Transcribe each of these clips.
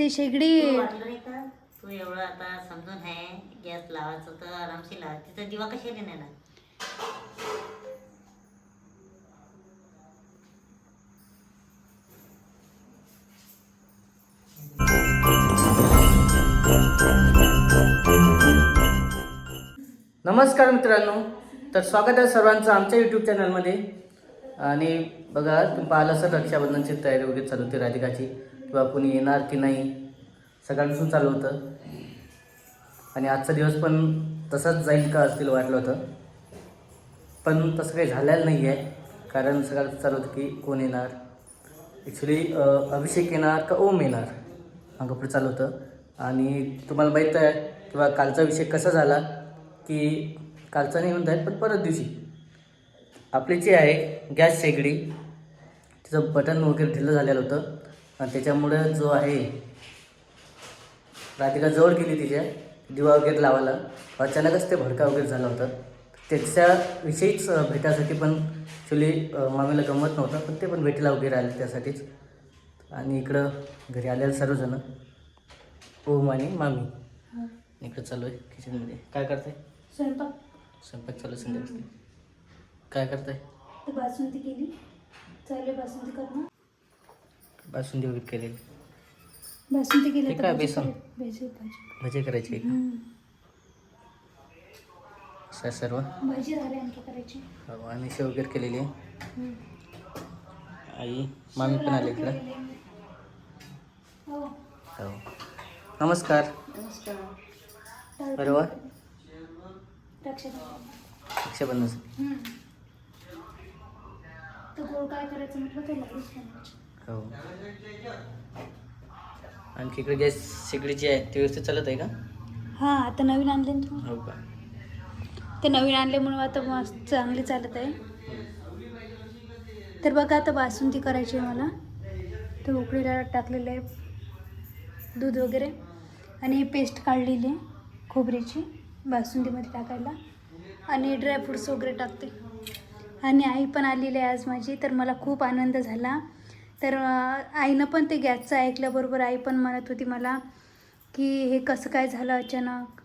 ते शेगडी. तुला वाटलं नाही का? तू एवढं आता समजून आहे गॅस लावायचं तर आरामशी लावा. तिथं दिवा कशाने नेणार नमस्कार मित्रांनो. तर स्वागत आहे सर्वांचं आमच्या यूट्यूब चॅनलमध्ये आणि बघा तुम्ही पाहिलं असेल रक्षाबंधनची तयारी वगैरे चालू होती राधिकाची. किंवा कोणी येणार की नाही सगळ्यांपासून चालू होतं. आणि आजचा दिवस पण तसाच जाईल का असतील वाटलं होतं. पण तसं काही झालेलं नाही आहे. कारण सगळ्यांचं चालू होतं की कोण येणार. ॲक्च्युली अभिषेक येणार का ओम येणार? मागं पुढे चालू होतं. आणि तुम्हाला माहीत आहे किंवा कालचा विषय कसा झाला की कालचा नाही म्हणताय पण परत दिवशी. आपली जी आहे गॅस शेगडी तिचं बटन वगैरे ढिलं झालेलं होतं. आणि त्याच्यामुळं जो आहे राधिका जवळ गेली तिच्या दिवा वगैरे लावायला. अचानकच ते भडका वगैरे झाला होता. त्याच्याविषयीच अं, भेटायसाठी पण ॲक्च्युली मामीला गमत नव्हतं पण ते पण भेटीला वगैरे आले त्यासाठीच. आणि इकडं घरी आलेले सर्वजण ओम आणि मामी. इकडं चालू आहे किचनमध्ये काय करताय? स्वयंपाक. स्वयंपाक चालू आहे संध्याकाळी. काय करताय? बासुंदी केली. चालू बासुंदी करणं. बासुंदी वगैरे केलेली. बासुंदी केली हे आता काय, भाजी बेसन? करायची. भाजी भाजी. भजे करायचे का? हम्म. असं आहे सर्व? भाजी झाली आणखी करायची. हो आणि शेव वगैरे केलेली आहे. हम्म. आई मामी पण आले इकडं. हो. हो. नमस्कार. नमस्कार. बरं वा. रक्षाबंधन. रक्षाबंधन. हम्म. तर गोड काय करायचं म्हटलं बनवायचे हो. आणखी इकडे गॅस शेगडी जी आहे ती व्यवस्थित चालत आहे का? हां आता नवीन आणले ना तुम्ही. हो का? ते नवीन आणल्यामुळे आता मस्त चांगली चालत आहे. तर बघा आता बासुंदी करायची आहे मला. तर उकळीला टाकलेलं आहे दूध वगैरे. आणि ही पेस्ट काढलेली आहे खोबऱ्याची बासुंदीमध्ये टाकायला. आणि ड्रायफ्रूट्स वगैरे टाकते. आणि आई पण आलेली आहे आज माझी तर मला खूप आनंद झाला. तर आईनं पण ते गॅसचं ऐकल्याबरोबर आई पण म्हणत होती मला की हे कसं काय झालं अचानक?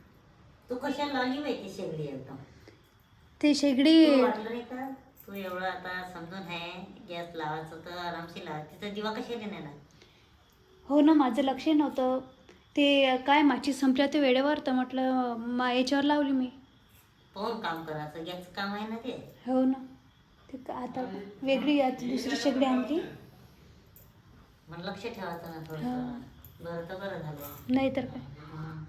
तू कशाला लावली माहिती शेगडी एकदम ते शेगडी तुला वाटलं नाही का? तू एवढं आता समजून आहे गॅस लावायचं तर आरामशी लावा. तिथं दिवा कशाने नेणार? हो ना माझं लक्ष नव्हतं. ते काय माची संपल्या ते वेळेवर तर म्हटलं मा याच्यावर लावली मी. पाहून काम करायचं गॅसचं काम आहे ना ते? हो ना. ते का- आता वेगळी आता दुसरी शेगडी आणली मग लक्ष ठेवायचं ना थोडं बरं तर बरं झालं. नाही तर काय? हं.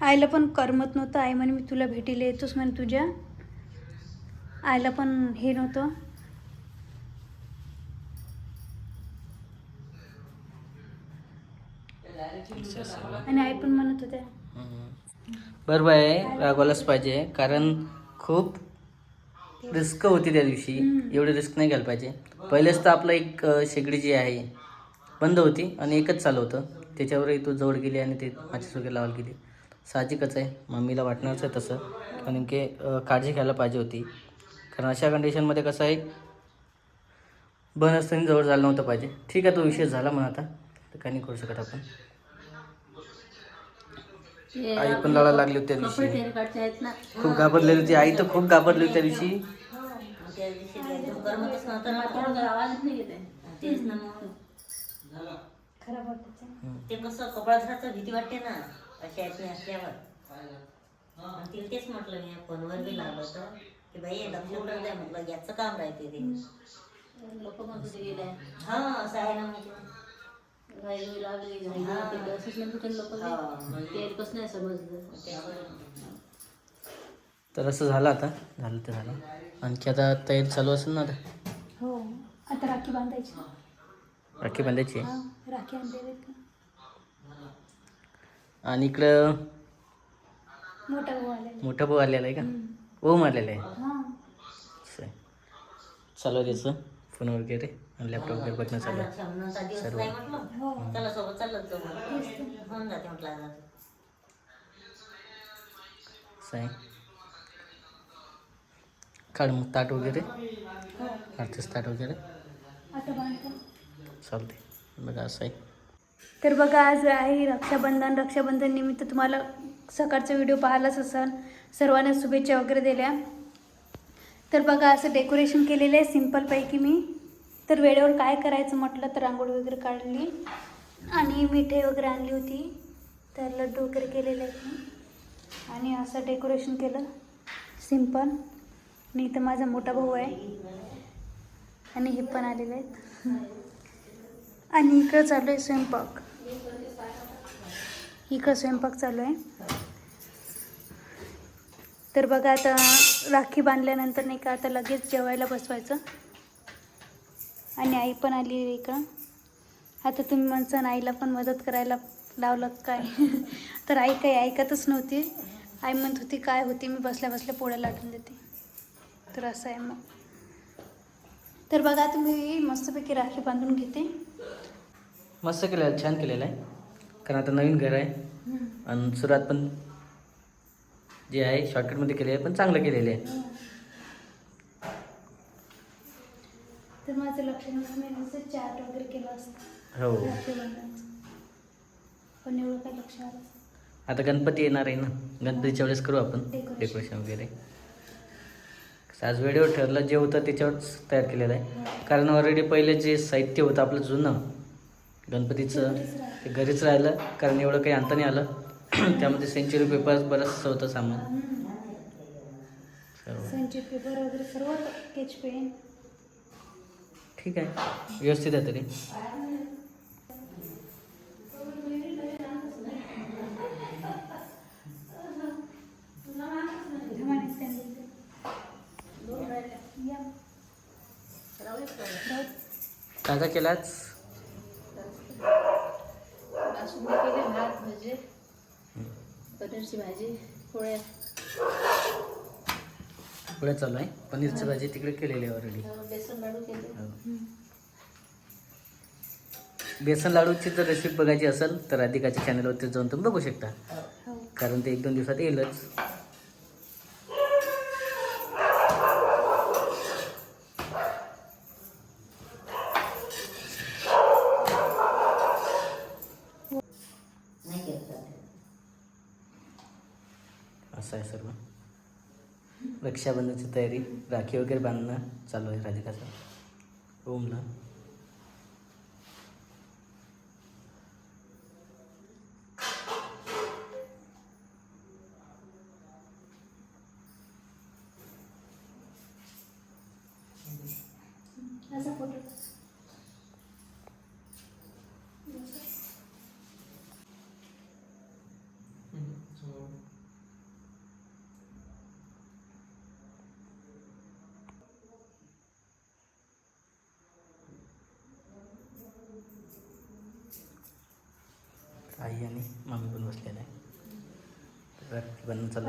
आईला पण करमत नव्हतं. आई म्हणे मी तुला भेटीला येतोच म्हणे तुझ्या. आईला पण हे नव्हतं. आणि आई पण म्हणत होत्या. बरोबर आहे रागवायलाच पाहिजे. कारण खूप रिस्क होती त्या दिवशी. एवढी रिस्क नाही घ्यायला पाहिजे. पहिलेच तर आपलं एक शेगडी जी आहे बंद होती आणि एकच चालू होतं. त्याच्यावरही तू जवळ गेली आणि ते माचीस वगैरे लावायला गेली. साहजिकच आहे. मम्मीला वाटणारच आहे तसं. कारण नेमके अं, काळजी घ्यायला पाहिजे होती. कारण अशा कंडिशनमध्ये कसं आहे बंद असताना जवळ झालं नव्हतं पाहिजे. ठीक आहे तो विषय झाला म्हणा आता. तर काही नाही करू शकत आपण. आई पण लढायला लागली होती त्या दिवशी. खूप घाबरलेली होती. आई तर खूप घाबरली होती त्या दिवशी. ते कसं कपडा धरायचं भीती वाटते ना अशा यातून असल्यावर. आणि तिला तेच म्हटलं मी फोनवर बी लावलं होतं की बाई लक्ष ठेवून द्या म्हटलं याचं काम राहते ते. हा असं आहे ना म्हणजे. तर असं झालं आता. झालं ते झालं. आणखी आता तयारी चालू असेल ना आता? हो. आता राखी बांधायची. राखी बांधायची आहे. हा. राखी आणलेली आणि इकडं मोठा भाऊ आलेला मोठा भाऊ आलेला आहे का? ओम आलेला आहे? हा. असं आहे. चालू आहे त्याचं फोन वगैरे. लॅपटॉप वगैरे बघणं चालू आहे. सर्व. चला सोबत चालत जाऊ होऊन जाते म्हटलं काढ मग ताट वगैरे. अर्थच ताट वगैरे. चालते बघा असं आहे तर बघा आज आहे रक्षाबंधन. रक्षाबंधन निमित्त तुम्हाला सकाळचा व्हिडिओ पाहिलाच असाल. सर्वांना शुभेच्छा वगैरे दिल्या. तर बघा असं डेकोरेशन केलेलं आहे. सिम्पलपैकी मी. तर वेळेवर काय करायचं म्हटलं तर रांगोळी वगैरे काढली आणि मिठाई वगैरे आणली होती. तर लड्डू वगैरे केलेले आहेत आणि असं डेकोरेशन केलं. सिंपल आणि इथं माझा मोठा भाऊ आहे. आणि हे पण आलेले आहेत. आणि इकडं चालू आहे स्वयंपाक. इकडं स्वयंपाक चालू आहे. तर बघा आता राखी बांधल्यानंतर नाही का आता लगेच जेवायला बसवायचं. आणि आई पण आली इकडं. आता तुम्ही म्हणसान आईला पण मदत करायला लावलं काय? तर आई काही ऐकतच नव्हती. आई म्हणत होती काय होती? मी बसल्या बसल्या पोळ्या लाटून देते. तर असं आहे मग. तर बघा तुम्ही मस्तपैकी राखी बांधून घेते. मस्त केलं आहे छान केलेलं आहे. कारण आता नवीन घर आहे. आणि सुरुवात पण जे आहे शॉर्टकटमध्ये केली आहे पण चांगलं केलेलं आहे. तर माझं लक्ष मी नुसतं चार्ट वगैरे केलं असतं. हो. पण एवढं काही लक्ष आलं आता गणपती येणार आहे ना? गणपतीच्या वेळेस करू आपण. डेकोरेशन. वगैरे. आज वेळेवर ठरलं जे होतं त्याच्यावरच तयार केलेलं आहे. कारण ऑलरेडी पहिले जे साहित्य होतं आपलं जुनं गणपतीचं ते घरीच राहिलं. कारण एवढं काही आणता नाही आलं. त्यामध्ये सेंचुरी पेपर बरंचसं होतं सामान. संचित पेपर वगैरे सर्व स्केच पेन ठीक आहे. व्यवस्थित आहे तरी. काय काय केलाच भजे पनीरची भाजी पोळ्या पुढे चालू आहे. पनीरची भाजी तिकडे केलेली आहे ऑलरेडी बेसन लाडू केले. बेसन लाडूची जर रेसिपी बघायची असेल तर राधिकाच्या चॅनलवरती जाऊन तुम्ही बघू शकता. हो. कारण ते एक दोन दिवसात येईलच. असं आहे सर्व. रक्षाबंधनची तयारी राखी वगैरे बांधणं चालू आहे राधिकाचं. ओमला असा फोटो आई आणि मामी पण बसलेला आहे. तर राखी चालू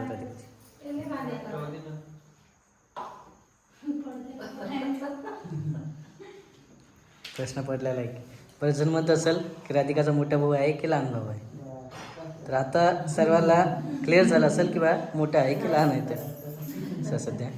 प्रश्न पडलेला आहे. परत जण म्हणत असेल की राधिकाचा मोठा भाऊ आहे की लहान भाऊ आहे? तर आता सर्वांना क्लिअर झालं असेल की बा मोठा आहे की लहान आहे तर सध्या.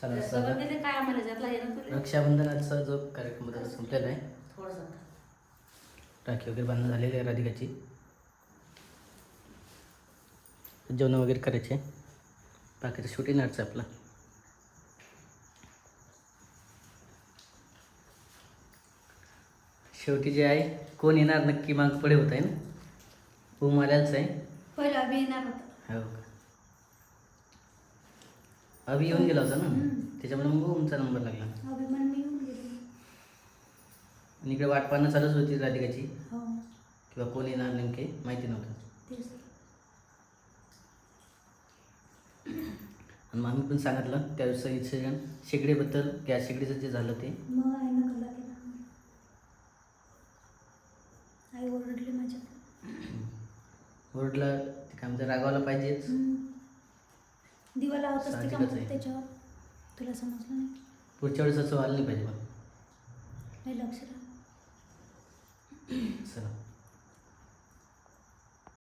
चालेल सगळं सर काय आम्हाला ज्यातला ना तुला रक्षाबंधनाचा जो कार्यक्रम होता तो संपलेला आहे. थोडंसं राखी वगैरे बांधणं झालेली आहे राधिकाची. जेवण वगैरे करायचे. बाकीचं शूटिंग आर्टचं आपलं. शेवटी जे आहे कोण येणार नक्की माग पुढे होत आहे ना? ओम आल्याच आहे. पहिला अभि येणार होता. हो का? अभि येऊन गेला होता ना? त्याच्यामुळे मग ओमचा नंबर लागला. अभिमान मी येऊन गेले. आणि इकडे वाट पाहणं चालूच होती राधिकाची. हो. किंवा कोण येणार नेमके माहिती नव्हतं. तेच. आणि आम्ही पण सांगितलं त्या दिवशी इन्सिडेंट शेगडीबद्दल गॅस शेगडीचं जे झालं ते. मग आईनं कल्ला केला आई ओरडली माझ्या ओरडला ते काय म्हणतं रागावला पाहिजेच. हम्म. दिवा लावत असते का साहजिकच मग आहे. त्याच्यावर? तुला समजलं नाही? पुढच्या वेळेस असं व्हायला नाही पाहिजे पण नाही लक्ष राहा चला.